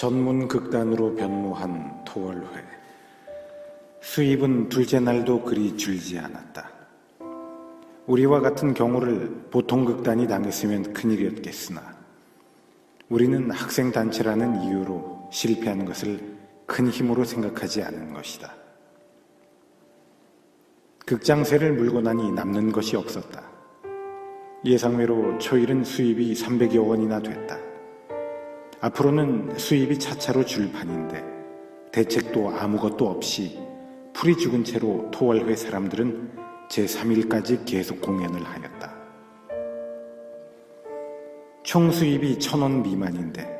전문 극단으로 변모한 토월회. 수입은 둘째 날도 그리 줄지 않았다. 우리와 같은 경우를 보통 극단이 당했으면 큰일이었겠으나 우리는 학생단체라는 이유로 실패한 것을 큰 힘으로 생각하지 않은 것이다. 극장세를 물고 나니 남는 것이 없었다. 예상외로 초일은 수입이 300여 원이나 됐다. 앞으로는 수입이 차차로 줄 판인데 대책도 아무것도 없이 풀이 죽은 채로 토월회 사람들은 제3일까지 계속 공연을 하였다. 총 수입이 천 원 미만인데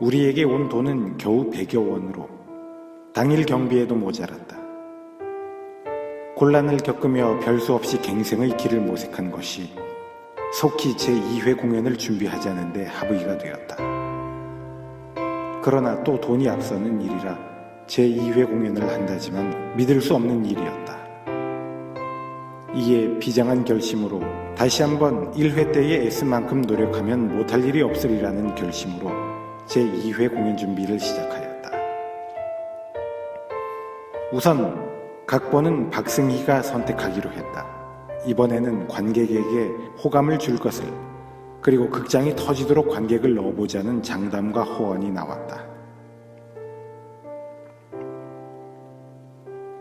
우리에게 온 돈은 겨우 100여 원으로 당일 경비에도 모자랐다. 곤란을 겪으며 별수 없이 갱생의 길을 모색한 것이 속히 제2회 공연을 준비하자는데 합의가 되었다. 그러나 또 돈이 앞서는 일이라 제2회 공연을 한다지만 믿을 수 없는 일이었다. 이에 비장한 결심으로 다시 한번 1회 때에 애쓴 만큼 노력하면 못할 일이 없으리라는 결심으로 제2회 공연 준비를 시작하였다. 우선 각본은 박승희가 선택하기로 했다. 이번에는 관객에게 호감을 줄 것을 그리고 극장이 터지도록 관객을 넣어보자는 장담과 호언이 나왔다.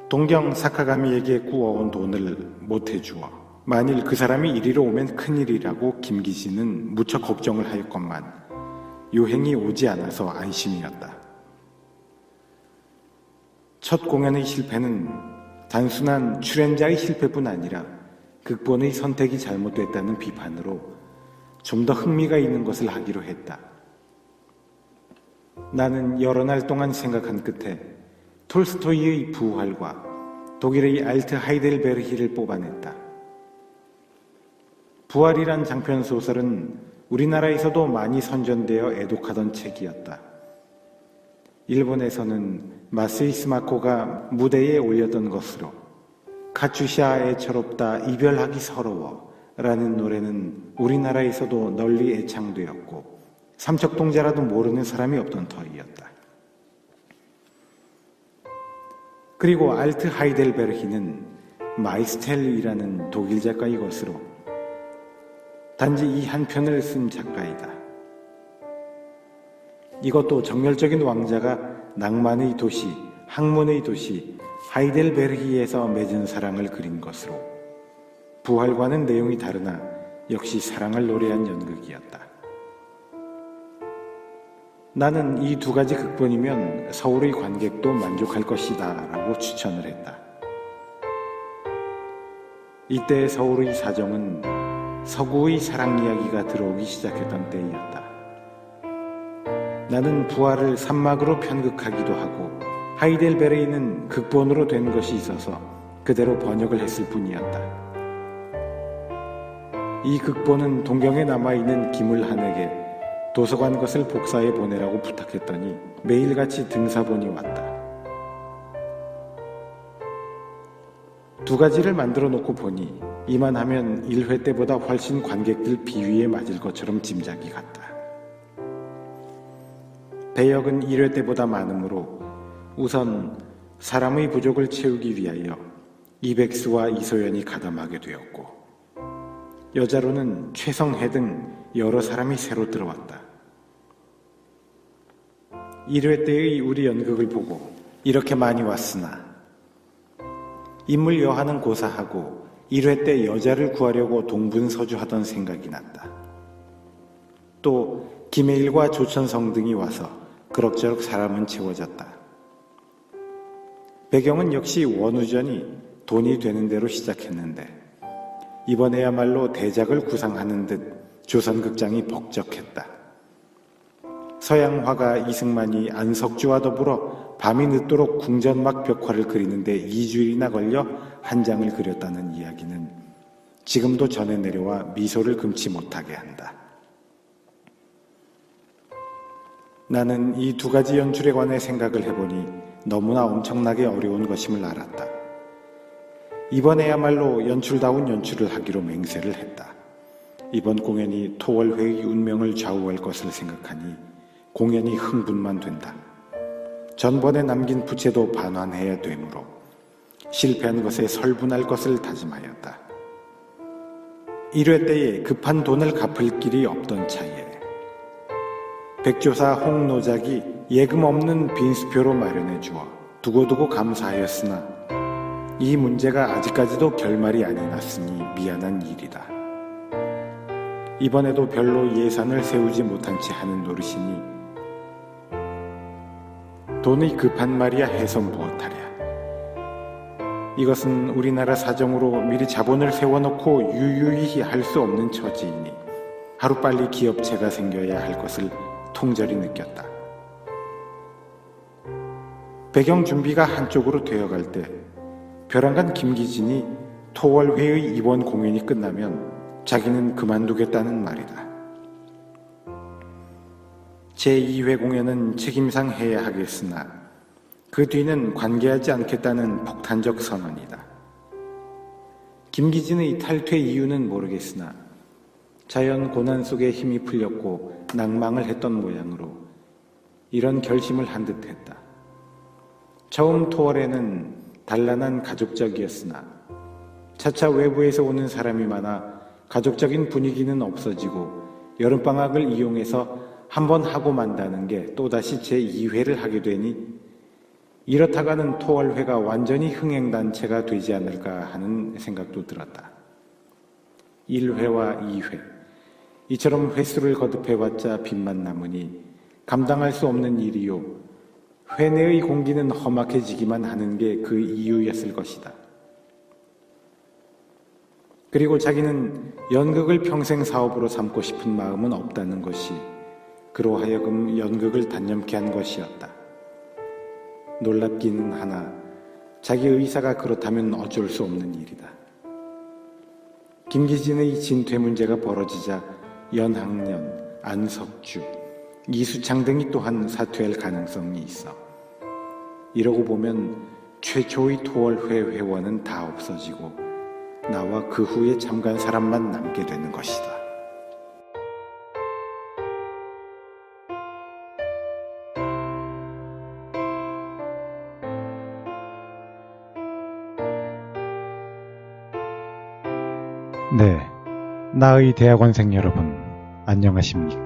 동경 사카가미에게 구워온 돈을 못해주어 만일 그 사람이 이리로 오면 큰일이라고 김기진은 무척 걱정을 하였건만 요행이 오지 않아서 안심이었다. 첫 공연의 실패는 단순한 출연자의 실패뿐 아니라 극본의 선택이 잘못됐다는 비판으로 좀 더 흥미가 있는 것을 하기로 했다. 나는 여러 날 동안 생각한 끝에 톨스토이의 부활과 독일의 알트 하이델베르히를 뽑아냈다. 부활이란 장편 소설은 우리나라에서도 많이 선전되어 애독하던 책이었다. 일본에서는 마스이스 마코가 무대에 올렸던 것으로 카추샤 애처롭다 이별하기 서러워 라는 노래는 우리나라에서도 널리 애창되었고 삼척동자라도 모르는 사람이 없던 터이었다. 그리고 알트 하이델베르히는 마이스텔이라는 독일 작가의 것으로 단지 이 한 편을 쓴 작가이다. 이것도 정열적인 왕자가 낭만의 도시, 학문의 도시 하이델베르히에서 맺은 사랑을 그린 것으로 부활과는 내용이 다르나 역시 사랑을 노래한 연극이었다. 나는 이 두 가지 극본이면 서울의 관객도 만족할 것이다 라고 추천을 했다. 이때 서울의 사정은 서구의 사랑 이야기가 들어오기 시작했던 때이었다. 나는 부활을 산막으로 편극하기도 하고 하이델베르이는 극본으로 된 것이 있어서 그대로 번역을 했을 뿐이었다. 이 극본은 동경에 남아있는 김을한에게 도서관 것을 복사해 보내라고 부탁했더니 매일같이 등사본이 왔다. 두 가지를 만들어 놓고 보니 이만하면 1회 때보다 훨씬 관객들 비위에 맞을 것처럼 짐작이 갔다. 배역은 1회 때보다 많으므로 우선 사람의 부족을 채우기 위하여 이백수와 이소연이 가담하게 되었고 여자로는 최성해 등 여러 사람이 새로 들어왔다. 1회 때의 우리 연극을 보고 이렇게 많이 왔으나 인물 여하는 고사하고 1회 때 여자를 구하려고 동분서주하던 생각이 났다. 또 김해일과 조천성 등이 와서 그럭저럭 사람은 채워졌다. 배경은 역시 원우전이 돈이 되는 대로 시작했는데 이번에야말로 대작을 구상하는 듯 조선극장이 복적했다. 서양 화가 이승만이 안석주와 더불어 밤이 늦도록 궁전막 벽화를 그리는데 2주일이나 걸려 한 장을 그렸다는 이야기는 지금도 전해 내려와 미소를 금치 못하게 한다. 나는 이 두 가지 연출에 관해 생각을 해보니 너무나 엄청나게 어려운 것임을 알았다. 이번에야말로 연출다운 연출을 하기로 맹세를 했다. 이번 공연이 토월회의 운명을 좌우할 것을 생각하니 공연이 흥분만 된다. 전번에 남긴 부채도 반환해야 되므로 실패한 것에 설분할 것을 다짐하였다. 1회 때에 급한 돈을 갚을 길이 없던 차에 백조사 홍노작이 예금 없는 빈수표로 마련해 주어 두고두고 감사하였으나 이 문제가 아직까지도 결말이 아니 났으니 미안한 일이다. 이번에도 별로 예산을 세우지 못한 채 하는 노릇이니 돈이 급한 말이야 해서 무엇하랴. 이것은 우리나라 사정으로 미리 자본을 세워놓고 유유히 할 수 없는 처지이니 하루빨리 기업체가 생겨야 할 것을 통절히 느꼈다. 배경 준비가 한쪽으로 되어갈 때 벼랑간 김기진이 토월회의 이번 공연이 끝나면 자기는 그만두겠다는 말이다. 제2회 공연은 책임상 해야 하겠으나 그 뒤는 관계하지 않겠다는 폭탄적 선언이다. 김기진의 탈퇴 이유는 모르겠으나 자연 고난 속에 힘이 풀렸고 낭망을 했던 모양으로 이런 결심을 한 듯했다. 처음 토월에는 단란한 가족적이었으나 차차 외부에서 오는 사람이 많아 가족적인 분위기는 없어지고 여름방학을 이용해서 한 번 하고 만다는 게 또다시 제2회를 하게 되니 이렇다가는 토월회가 완전히 흥행단체가 되지 않을까 하는 생각도 들었다. 1회와 2회. 이처럼 횟수를 거듭해봤자 빚만 남으니 감당할 수 없는 일이요. 회내의 공기는 험악해지기만 하는 게 그 이유였을 것이다. 그리고 자기는 연극을 평생 사업으로 삼고 싶은 마음은 없다는 것이 그로 하여금 연극을 단념케 한 것이었다. 놀랍기는 하나 자기 의사가 그렇다면 어쩔 수 없는 일이다. 김기진의 진퇴 문제가 벌어지자 연학년, 안석주, 이수창 등이 또한 사퇴할 가능성이 있어. 이러고 보면 최초의 토월회 회원은 다 없어지고 나와 그 후에 참가한 사람만 남게 되는 것이다. 네, 나의 대학원생 여러분, 안녕하십니까?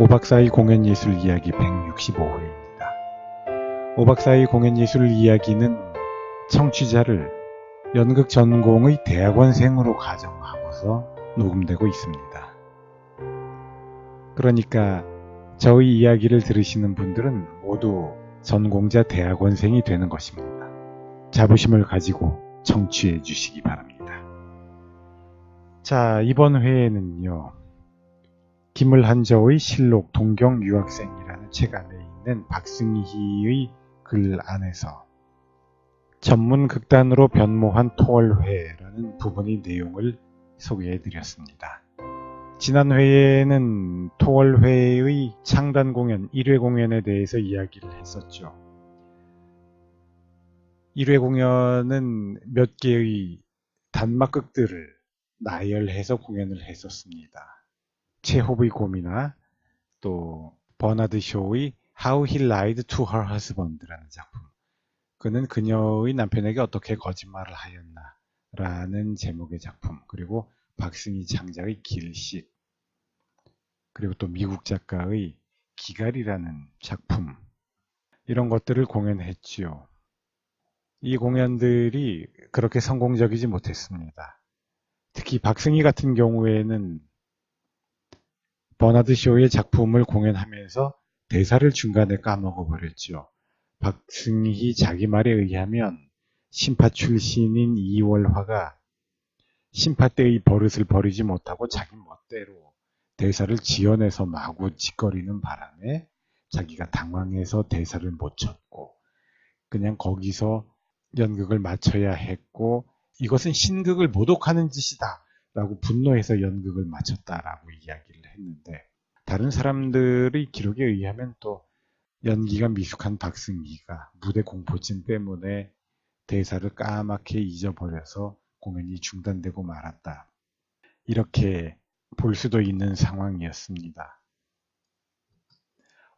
오박사의 공연예술 이야기 165회입니다. 오박사의 공연예술 이야기는 청취자를 연극 전공의 대학원생으로 가정하고서 녹음되고 있습니다. 그러니까 저의 이야기를 들으시는 분들은 모두 전공자 대학원생이 되는 것입니다. 자부심을 가지고 청취해 주시기 바랍니다. 자, 이번 회에는요, 김을한저의 실록 동경 유학생이라는 책 안에 있는 박승희의 글 안에서 전문 극단으로 변모한 토월회라는 부분의 내용을 소개해 드렸습니다. 지난 회에는 토월회의 창단 공연 1회 공연에 대해서 이야기를 했었죠. 1회 공연은 몇 개의 단막극들을 나열해서 공연을 했었습니다. 체홉의 곰이나 또 버나드 쇼의 How He Lied to Her Husband라는 작품. 그는 그녀의 남편에게 어떻게 거짓말을 하였나 라는 제목의 작품. 그리고 박승희 창작의 길식. 그리고 또 미국 작가의 기갈이라는 작품. 이런 것들을 공연했지요. 이 공연들이 그렇게 성공적이지 못했습니다. 특히 박승희 같은 경우에는 버나드 쇼의 작품을 공연하면서 대사를 중간에 까먹어 버렸죠. 박승희 자기 말에 의하면 심파 출신인 이월화가 심파 때의 버릇을 버리지 못하고 자기 멋대로 대사를 지어내서 마구 짓거리는 바람에 자기가 당황해서 대사를 못 쳤고 그냥 거기서 연극을 마쳐야 했고 이것은 신극을 모독하는 짓이다 라고 분노해서 연극을 마쳤다라고 이야기를 했는데 다른 사람들의 기록에 의하면 또 연기가 미숙한 박승기가 무대 공포증 때문에 대사를 까맣게 잊어버려서 공연이 중단되고 말았다. 이렇게 볼 수도 있는 상황이었습니다.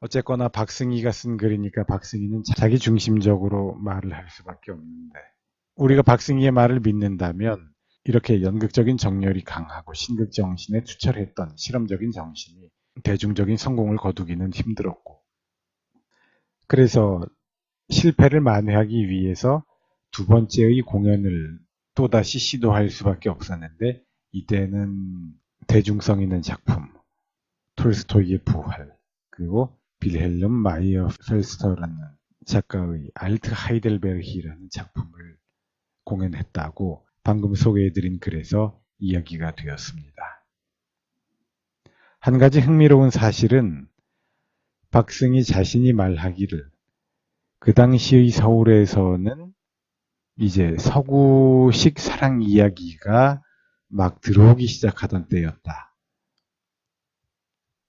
어쨌거나 박승희가 쓴 글이니까 박승희는 자기 중심적으로 말을 할 수밖에 없는데 우리가 박승희의 말을 믿는다면 이렇게 연극적인 정열이 강하고 신극 정신에 투철했던 실험적인 정신이 대중적인 성공을 거두기는 힘들었고 그래서 실패를 만회하기 위해서 두 번째의 공연을 또다시 시도할 수밖에 없었는데 이때는 대중성 있는 작품 톨스토이의 부활 그리고 빌헬름 마이어 펠스터라는 작가의 알트 하이델베르히라는 작품을 공연했다고 방금 소개해드린 글에서 이야기가 되었습니다. 한 가지 흥미로운 사실은 박승희 자신이 말하기를 그 당시의 서울에서는 이제 서구식 사랑 이야기가 막 들어오기 시작하던 때였다.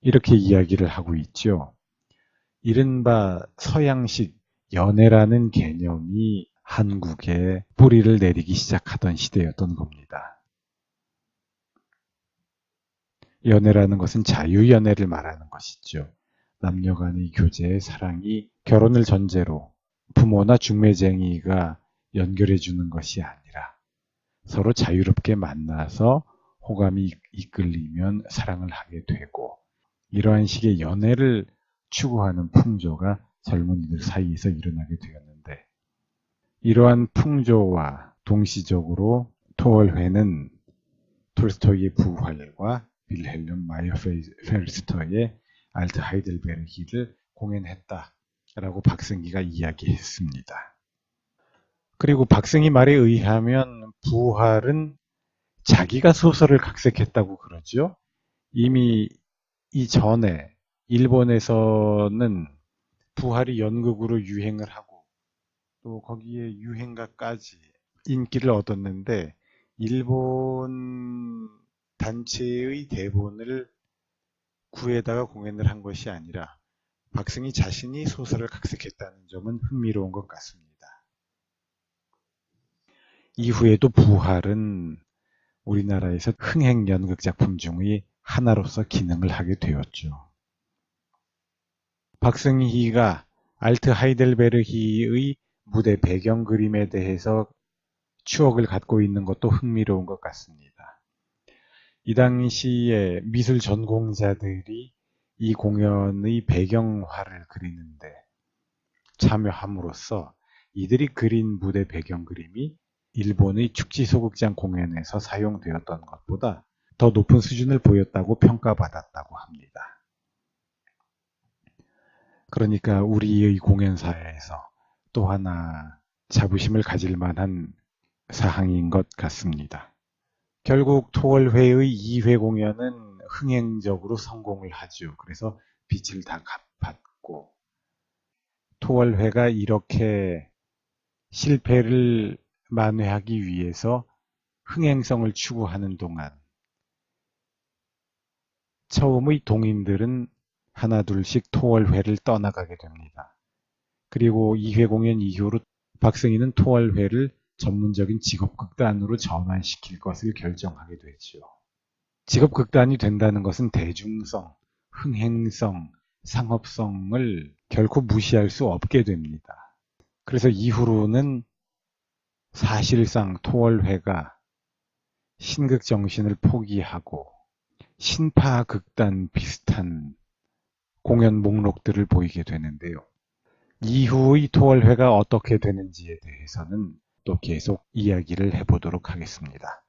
이렇게 이야기를 하고 있죠. 이른바 서양식 연애라는 개념이 한국에 뿌리를 내리기 시작하던 시대였던 겁니다. 연애라는 것은 자유연애를 말하는 것이죠. 남녀 간의 교제, 사랑이 결혼을 전제로 부모나 중매쟁이가 연결해 주는 것이 아니라 서로 자유롭게 만나서 호감이 이끌리면 사랑을 하게 되고 이러한 식의 연애를 추구하는 풍조가 젊은이들 사이에서 일어나게 되었는데 이러한 풍조와 동시적으로 토월회는 톨스토이의 부활과 빌헬름 마이어 페르스터의 알트 하이델베르히를 공연했다라고 박승기가 이야기했습니다. 그리고 박승희 말에 의하면 부활은 자기가 소설을 각색했다고 그러죠. 이미 이전에 일본에서는 부활이 연극으로 유행을 하고 또 거기에 유행가까지 인기를 얻었는데 일본 단체의 대본을 구해다가 공연을 한 것이 아니라 박승희 자신이 소설을 각색했다는 점은 흥미로운 것 같습니다. 이후에도 부활은 우리나라에서 흥행 연극 작품 중의 하나로서 기능을 하게 되었죠. 박승희가 알트 하이델베르히의 무대 배경 그림에 대해서 추억을 갖고 있는 것도 흥미로운 것 같습니다. 이 당시에 미술 전공자들이 이 공연의 배경화를 그리는데 참여함으로써 이들이 그린 무대 배경 그림이 일본의 축지 소극장 공연에서 사용되었던 것보다 더 높은 수준을 보였다고 평가받았다고 합니다. 그러니까 우리의 공연사에서 또 하나 자부심을 가질 만한 사항인 것 같습니다. 결국 토월회의 2회 공연은 흥행적으로 성공을 하죠. 그래서 빛을 다 갚았고 토월회가 이렇게 실패를 만회하기 위해서 흥행성을 추구하는 동안 처음의 동인들은 하나둘씩 토월회를 떠나가게 됩니다. 그리고 2회 공연 이후로 박승희는 토월회를 전문적인 직업극단으로 전환시킬 것을 결정하게 되죠. 직업극단이 된다는 것은 대중성, 흥행성, 상업성을 결코 무시할 수 없게 됩니다. 그래서 이후로는 사실상 토월회가 신극 정신을 포기하고 신파 극단 비슷한 공연 목록들을 보이게 되는데요. 이후의 토월회가 어떻게 되는지에 대해서는 또 계속 이야기를 해보도록 하겠습니다.